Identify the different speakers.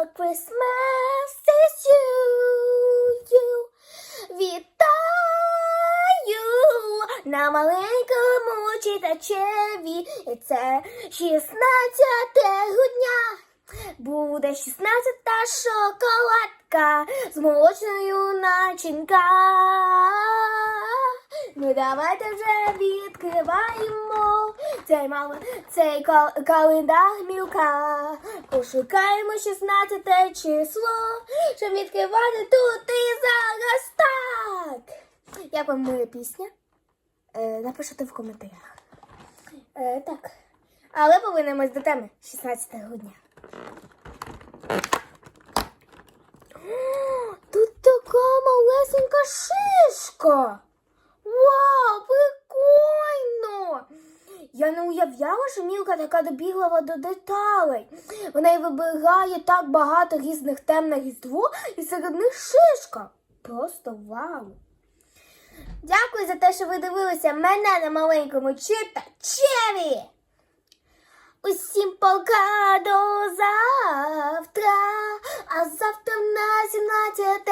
Speaker 1: Christmas is you, you. Вітаю на маленькому читачеві. І це 16 грудня. Буде 16-та шоколадка з молочною начинка. Ну давайте вже відкриваємо цей мал... цей кал... календар мілка. Пошукаємо 16 число, щоб відкривати тут і зараз так. Як вам моя пісня? Е, напишіть в коментарях. Е, так. Але повернемось до теми 16 грудня. Тут така малесенька шишка. Вау, прикольно! Я не уявляла, що Мілка така добіглива до деталей. Вона й вибирає так багато різних тем на різдво, і серед них шишка. Просто вау! Дякую за те, що ви дивилися мене на маленькому читачеві. Усім пока до завтра, а завтра на 17